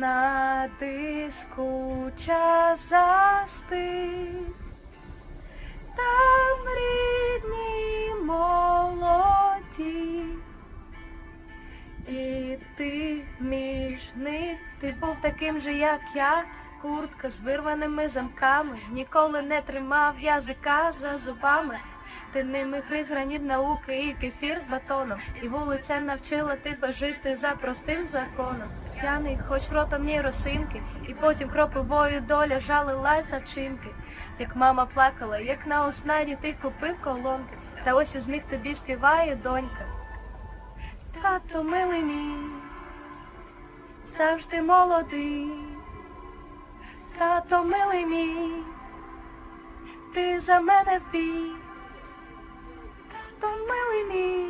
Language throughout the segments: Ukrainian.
на тиску час застиг, там рідні молоді, і ти між них, ти був таким же, як я, куртка з вирваними замками, ніколи не тримав язика за зубами. Ти ними гриз граніт науки і кефір з батоном, і вулиця навчила тебе жити за простим законом. П'яний, хоч ротом ні росинки, і потім кропивою доля жалилась за чинки. Як мама плакала, як на оснаді ти купив колонки, та ось із них тобі співає донька. Тато милий мій, завжди молодий, тато милий мій, ти за мене в бій. Тато милий мій,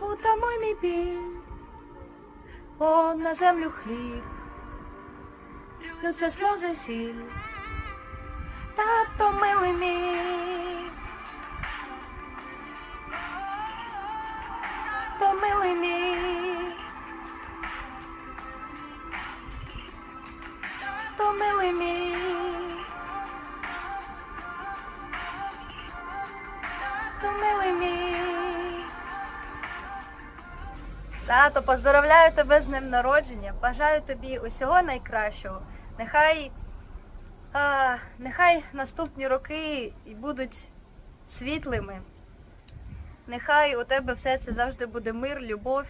утамуй мій біль, бо на землю хліб, лються сльози сіль. Тато милий мій, тато милий мій, тато милий мій. Тато милий мій. Тато, поздоровляю тебе з днем народження. Бажаю тобі усього найкращого. Нехай, а, нехай наступні роки будуть світлими. Нехай у тебе все це завжди буде мир, любов.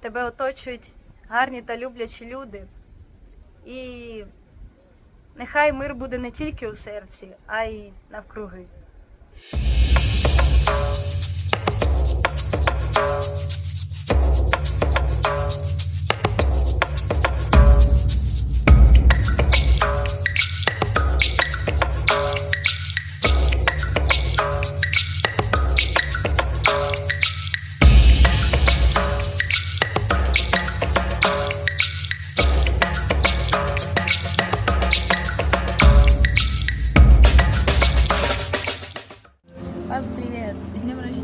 Тебе оточують гарні та люблячі люди. І нехай мир буде не тільки у серці, а й навкруги.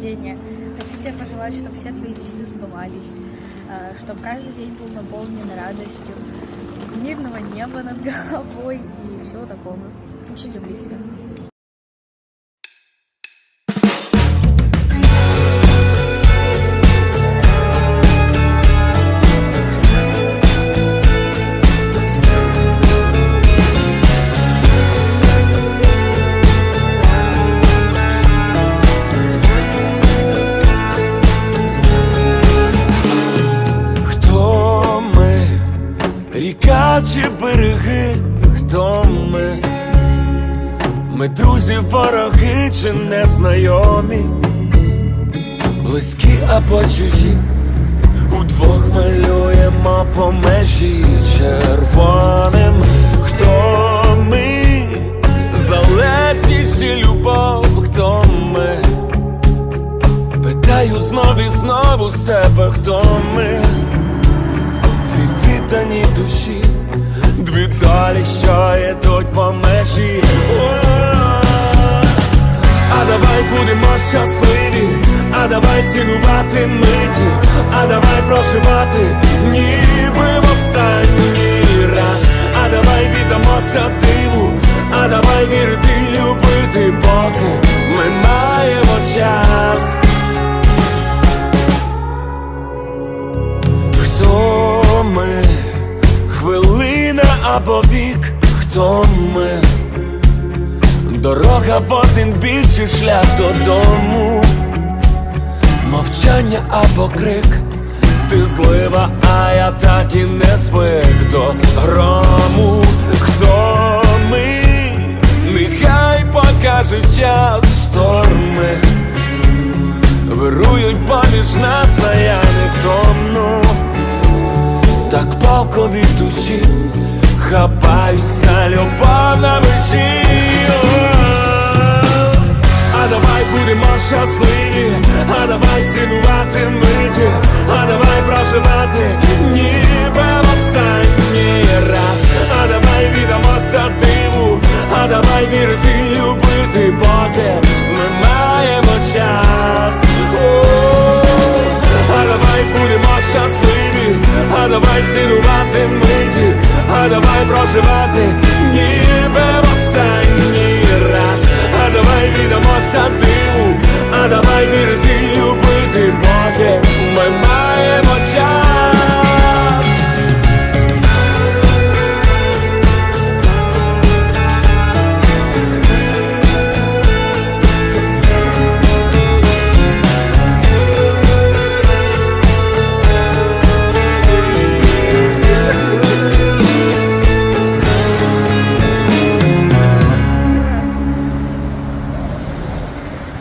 рождения! Хочу тебе пожелать, чтобы все твои мечты сбывались, чтобы каждый день был наполнен радостью, мирного неба над головой и всего такого. Очень люблю тебя. Ми друзі, вороги чи незнайомі, близькі або чужі, удвох малюємо по межі червоним. Хто ми, залежність і любов, хто ми? Питаю знов і знову себе, хто ми? Дві віддані душі, дві долі, що йдуть по межі. А давай будемо щасливі, а давай цінувати миті, а давай проживати, ніби в останній раз, а давай віддамося диву, а давай вірити, любити, поки ми маємо час. Або вік, хто ми? Дорога в один бік чи шлях додому, мовчання або крик, ти злива, а я так і не звик до грому. Хто ми? Нехай покаже час шторми. Вирують поміж нас, а я не втомну Так палко від душі Хапаюся любов на межі А давай будемо щасливі, а давай цінувати миті, а давай проживати давай проживати